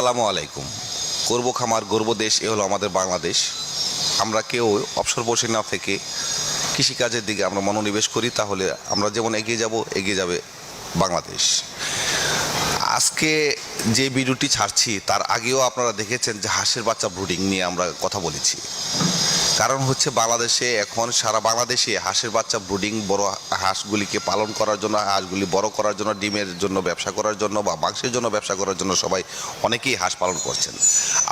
আসসালামু আলাইকুম। গর্ব খামার, গর্ব দেশ, এ হলো আমাদের বাংলাদেশ। আমরা কেউ অবসর বসে না থেকে কৃষিকাজের দিকে আমরা মনোনিবেশ করি, তাহলে আমরা যেমন এগিয়ে যাব, এগিয়ে যাবে বাংলাদেশ। আজকে যে ভিডিওটি ছাড়ছি, তার আগেও আপনারা দেখেছেন যে হাঁসের বাচ্চা ব্রুডিং নিয়ে আমরা কথা বলেছি। কারণ হচ্ছে বাংলাদেশে এখন সারা বাংলাদেশে হাঁসের বাচ্চা ব্রুডিং বড় হাঁসগুলিকে পালন করার জন্য, হাঁসগুলি বড় করার জন্য, ডিমের জন্য ব্যবসা করার জন্য বা মাংসের জন্য ব্যবসা করার জন্য সবাই অনেকেই হাঁস পালন করছেন।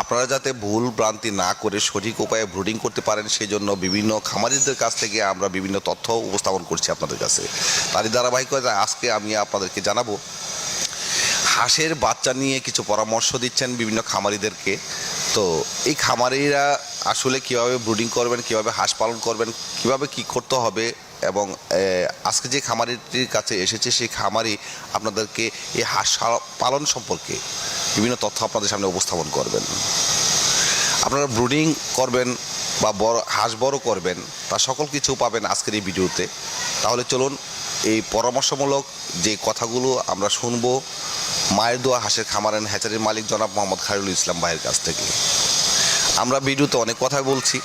আপনারা যাতে ভুল ভ্রান্তি না করে সঠিক উপায়ে ব্রুডিং করতে পারেন সেই জন্য বিভিন্ন খামারিদের কাছ থেকে আমরা বিভিন্ন তথ্য উপস্থাপন করছি আপনাদের কাছে। তারই ধারাবাহিকতা আজকে আমি আপনাদেরকে জানাব, হাঁসের বাচ্চা নিয়ে কিছু পরামর্শ দিচ্ছেন বিভিন্ন খামারিদেরকে। তো এই খামারিরা আসলে কীভাবে ব্রুডিং করবেন, কীভাবে হাঁস পালন করবেন, কীভাবে কি করতে হবে এবং আজকে যে খামারিটির কাছে এসেছে সেই খামারি আপনাদেরকে এই হাঁস পালন সম্পর্কে বিভিন্ন তথ্য আপনাদের সামনে উপস্থাপন করবেন। আপনারা ব্রুডিং করবেন বা বড়, হাঁস বড় করবেন, তা সকল কিছু পাবেন আজকের এই ভিডিওতে। তাহলে চলুন এই পরামর্শমূলক যে কথাগুলো আমরা শুনব মায়ের দোয়া হাঁসের খামারেন হ্যাচারির মালিক জনাব মোহাম্মদ খায়রুল ইসলাম ভাইয়ের কাছ থেকে। আমরা ভিডিওতে অনেক কথাই বলছি।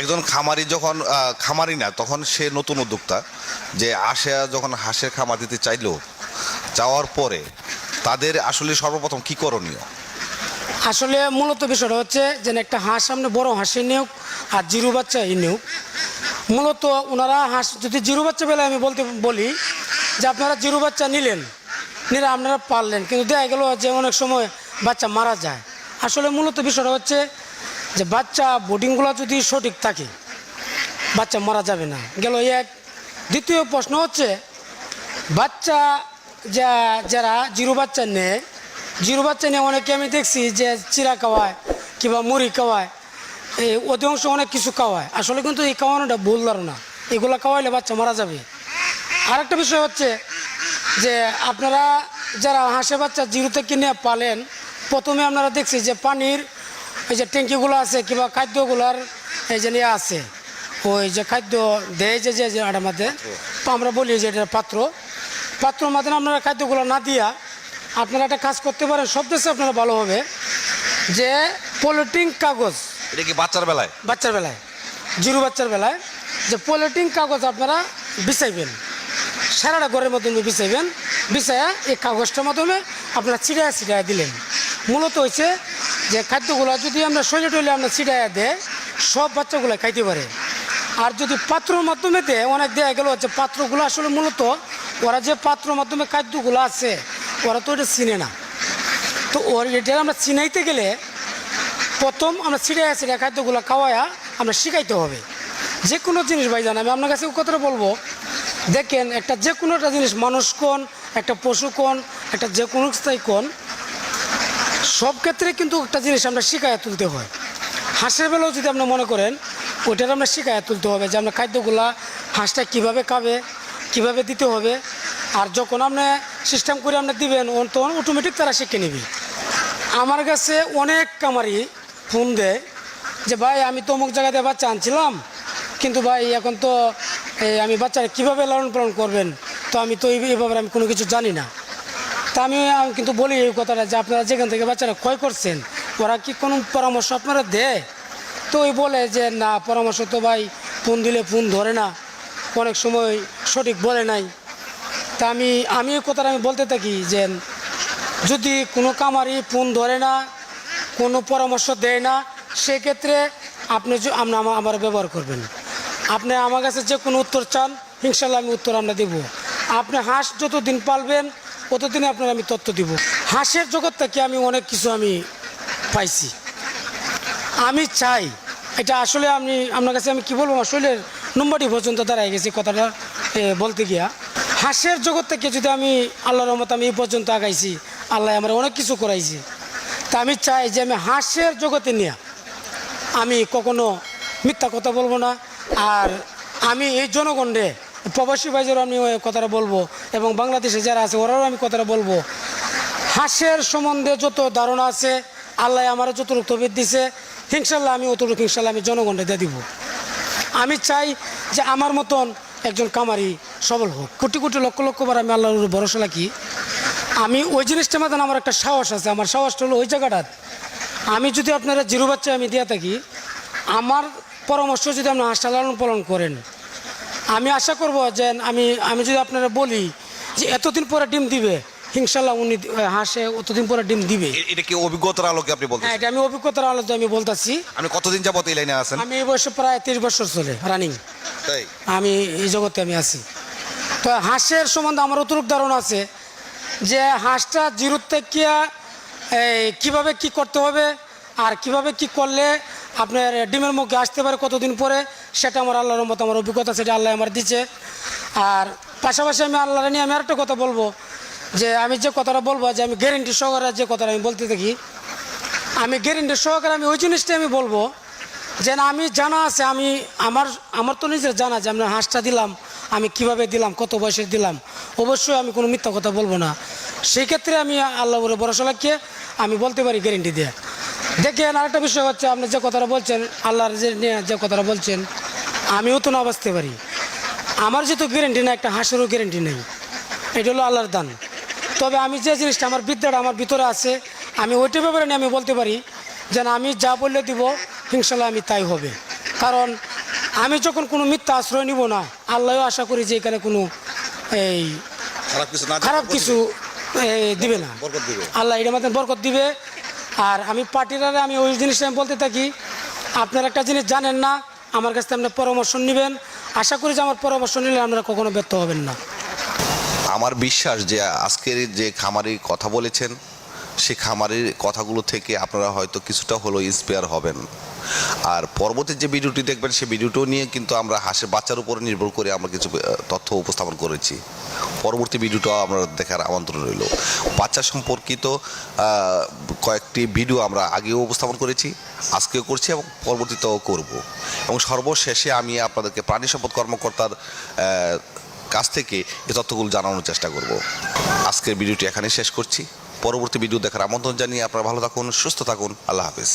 একজন খামারি যখন খামারি না, তখন সে নতুন উদ্যোক্তা যে আসে যখন হাঁসের খামার দিতে চাইলো, যাওয়ার পরে তাদের আসলে সর্বপ্রথম কি করণীয়? আসলে মূলত বিষয়টা হচ্ছে যে একটা হাঁস সামনে বড় হাঁসে নিয়োগ আর জিরু বাচ্চা এই নিয়োগ। মূলত ওনারা হাঁস যদি জিরু বাচ্চা বেলায় আমি বলতে বলি যে আপনারা জিরু বাচ্চা নিলেন নিলে আপনারা পারলেন। কিন্তু দেখা গেল যে অনেক সময় বাচ্চা মারা যায়। আসলে মূলত বিষয়টা হচ্ছে যে বাচ্চা বোর্ডিংগুলো যদি সঠিক থাকে, বাচ্চা মারা যাবে না। গেল এক। দ্বিতীয় প্রশ্ন হচ্ছে, বাচ্চা যা, যারা জিরো বাচ্চা নেয়, জিরো বাচ্চা নিয়ে অনেকে আমি দেখছি যে চিরা খাওয়ায় কিংবা মুড়ি খাওয়ায় এই অধিকাংশ অনেক কিছু খাওয়ায়। আসলে কিন্তু এই খাওয়ানোটা ভুল ধারণা। এগুলো খাওয়াইলে বাচ্চা মারা যাবে। আরেকটা বিষয় হচ্ছে যে আপনারা যারা হাঁসে বাচ্চা জিরো থেকে নিয়ে পালেন প্রথমে আপনারা দেখছি যে পানির এই যে ট্যাঙ্কিগুলো আছে কিংবা খাদ্যগুলার এই যে নিয়ে আছে ওই যে খাদ্য দেয় যে যে মধ্যে আমরা বলি যে এটা পাত্র। পাত্র মাধ্যমে আপনারা খাদ্যগুলো না দিয়া আপনারা একটা কাজ করতে পারেন সব দেশে আপনারা ভালো হবে যে পলিটিং কাগজ। এটা কি বাচ্চার বেলায়? বাচ্চার বেলায় জিরো বাচ্চার বেলায় যে পলিটিং কাগজ আপনারা বিছাইবেন। সারাটা ঘরের মাধ্যমে বিছাইবেন। বিছাইয়া এই কাগজটার মাধ্যমে আপনারা ছিটাইয়া ছিটাইয়া দিলেন। মূলত হচ্ছে যে খাদ্যগুলো যদি আমরা শৈলে টইলে আমরা ছিটাইয়া দেয়, সব বাচ্চাগুলো খাইতে পারে। আর যদি পাত্রর মাধ্যমে দেয়, অনেক দেয়া গেল হচ্ছে পাত্রগুলো আসলে মূলত ওরা যে পাত্রর মাধ্যমে খাদ্যগুলো আছে, ওরা তো এটা চিনে না। তো ওর এটা আমরা চিনাইতে গেলে প্রথম আমরা ছিঁড়ে ছিঁড়ে খাদ্যগুলো খাওয়ায়া আমরা শিখাইতে হবে। যে কোনো জিনিস ভাই আমি আপনার কাছে কথাটা বলব দেখেন, একটা যে কোনো একটা জিনিস, মানুষ কোন, একটা পশু কোন, একটা যে কোনো স্থায়ী কোন, সব ক্ষেত্রে কিন্তু একটা জিনিস আমরা শিখাইয়া তুলতে হয়। হাঁসের বেলাও যদি আপনি মনে করেন, ওইটার আমরা শিখাইয়া তুলতে হবে যে আমরা খাদ্যগুলা হাঁসটা কীভাবে খাবে, কীভাবে দিতে হবে, আর যখন আপনি সিস্টেম করে আপনি দিবেন তখন অটোমেটিক তারা শিখে নেবে। আমার কাছে অনেক কামারি ফোন দেয় যে, ভাই, আমি তো অমুক জায়গাতে বাচ্চা আনছিলাম, কিন্তু ভাই, এখন তো আমি বাচ্চারা কীভাবে লালন পালন করবেন? তো আমি তো এই এই ব্যাপারে আমি কোনো কিছু জানি না। তা আমি কিন্তু বলি এই কথাটা যে আপনারা যেখান থেকে বাচ্চারা ক্ষয় করছেন, ওরা কি কোনো পরামর্শ আপনারা দেয়? তো ওই বলে যে, না, পরামর্শ তো ভাই, ফোন দিলে ফোন ধরে না। অনেক সময় সঠিক বলে নাই। তা আমি আমি এই কথাটা আমি বলতে থাকি যে, যদি কোনো কামারি ফোন ধরে না, কোনো পরামর্শ দেয় না, সেক্ষেত্রে আপনি আমার ব্যবহার করবেন। আপনি আমার কাছে যে কোনো উত্তর চান, ইনশাল্লাহ আমি উত্তর আমরা দেব। আপনি হাঁস যতদিন পালবেন ততদিনে আপনার আমি তথ্য দিব। হাঁসের জগৎ থেকে আমি অনেক কিছু আমি পাইছি। আমি চাই, এটা আসলে আমি, আপনার কাছে আমি কি বলব? শরীরের নম্বরটি পর্যন্ত দাঁড়ায় গেছি কথাটা বলতে গিয়া। হাঁসের জগৎ থেকে যদি আমি আল্লাহর রহমত আমি এই পর্যন্ত আগাইছি, আল্লাহ আমার অনেক কিছু করাইছি। তা আমি চাই যে আমি হাঁসের জগতে নিয়ে, আমি কখনো মিথ্যা কথা বলব না আর আমি এই জনগণে প্রবাসী ভাইজেরও আমি কথাটা বলব এবং বাংলাদেশে যারা আছে ওরাও আমি কথাটা বলব। হাঁসের সম্বন্ধে যত ধারণা আছে, আল্লাহ আমার যতটুকু তবিদ দিছে ইনশাল্লাহ আমি অতটুকু হিংসাল্লাহ আমি জনগণে দিয়ে দিব। আমি চাই যে আমার মতন একজন কামারি সবল হোক। কোটি কোটি লক্ষ লক্ষ বার আমি আল্লাহর ভরসা রাখি। আমি ওই জিনিসটার মধ্যে আমার একটা সাহস আছে, আমার সাহসটা হলো ওই জায়গাটা আমি যদি আপনারা জিরো বাচ্চা আমি দিয়ে থাকি, আমার পরামর্শ যদি আপনি হাঁসটা লালন পালন করেন আমি আশা করব যে আমি আমি যদি আপনারা বলি যে এতদিন পরে ডিম দিবে ইনশাল্লাহ উনি হাঁসে অতদিন পরে ডিম দিবে। এটা কি অভিজ্ঞতার আলোকে আপনি বলতে হ্যাঁ এটা আমি অভিজ্ঞতার আলোকে আমি বলতেছি। আমি কতদিন যাবত এই লাইনে আছেন? আমি এই বয়সে প্রায় তিরিশ বছর চলে রানিং তাই? আমি এই জগতে আমি আছি। তো হাঁসের সম্বন্ধে আমার অতটুক ধারণা আছে যে হাঁসটা জিরোর থেকে কীভাবে কি করতে হবে আর কীভাবে কি করলে আপনার ডিমের মুখে আসতে পারে কতদিন পরে, সেটা আমার আল্লাহর মতো আমার অভিজ্ঞতা, সেটা আল্লাহ আমার দিচ্ছে আর পাশাপাশি আমি আল্লাহর নিয়ে আমি আরেকটা কথা বলব, যে আমি যে কথাটা বলব, যে আমি গ্যারেন্টি সহকারে যে কথাটা আমি বলতে থাকি, আমি গ্যারেন্টি সহকারে আমি ওই জিনিসটাই আমি বলব, যে না, আমি জানা আছে, আমি আমার আমার তো নিজের জানা যে আমি হাঁসটা দিলাম, আমি কীভাবে দিলাম, কত বয়সে দিলাম, অবশ্যই আমি কোনো মিথ্যা কথা বলব না। সেই ক্ষেত্রে আমি আল্লাহ উপরে ভরসা রাখিয়ে আমি বলতে পারি গ্যারেন্টি দিয়ে। দেখেন আরেকটা বিষয় হচ্ছে আপনি যে কথাটা বলছেন আল্লাহর যে নিয়ে যে কথাটা বলছেন আমিও তো না বাঁচতে পারি। আমার যেহেতু গ্যারেন্টি না একটা হাঁসেরও গ্যারেন্টি নেই। এটা হলো আল্লাহর দান। তবে আমি যে জিনিসটা আমার বিদ্যাটা আমার ভিতরে আছে আমি ওইটা ব্যাপারে নিয়ে আমি বলতে পারি যেন আমি যা বললে দিব ইনশাল্লাহ আমি তাই হবে। কারণ আমি যখন কোনো মিথ্যা আশ্রয় নিব না আল্লাহও আশা করি যে এখানে কোনো এই খারাপ কিছু খারাপ কিছু এই, দিবে না। আল্লাহ এটা মধ্যে বরকত দিবে। আর আমি পার্টিরারে আমি ওই জিনিসটা আমি বলতে থাকি, আপনারা একটা জিনিস জানেন না, আমার কাছ থেকে আপনার পরামর্শ নেবেন। আশা করি যে আমার পরামর্শ নিলে আপনারা কখনো ব্যর্থ হবেন না। আমার বিশ্বাস যে আজকের যে খামারি কথা বলেছেন, সে খামারির কথাগুলো থেকে আপনারা হয়তো কিছুটা হলো ইন্সপায়ার হবেন। আর পরবর্তী যে ভিডিওটি দেখবেন সেই ভিডিওটিও নিয়ে কিন্তু আমরা হাঁসের বাচ্চার উপরে নির্ভর করে আমরা কিছু তথ্য উপস্থাপন করেছি। পরবর্তী ভিডিওটাও আমরা দেখার আমন্ত্রণ রইল। বাচ্চা সম্পর্কিত কয়েকটি ভিডিও আমরা আগেও উপস্থাপন করেছি, আজকেও করছি এবং পরবর্তীতেও করব। এবং সর্বশেষে আমি আপনাদেরকে প্রাণী সম্পদ কর্মকর্তার কাছ থেকে এই তথ্যগুলো জানানোর চেষ্টা করব। আজকের ভিডিওটি এখানে শেষ করছি। পরবর্তী ভিডিও দেখার আমন্ত্রণ জানিয়ে আপনারা ভালো থাকুন, সুস্থ থাকুন। আল্লাহ হাফেজ।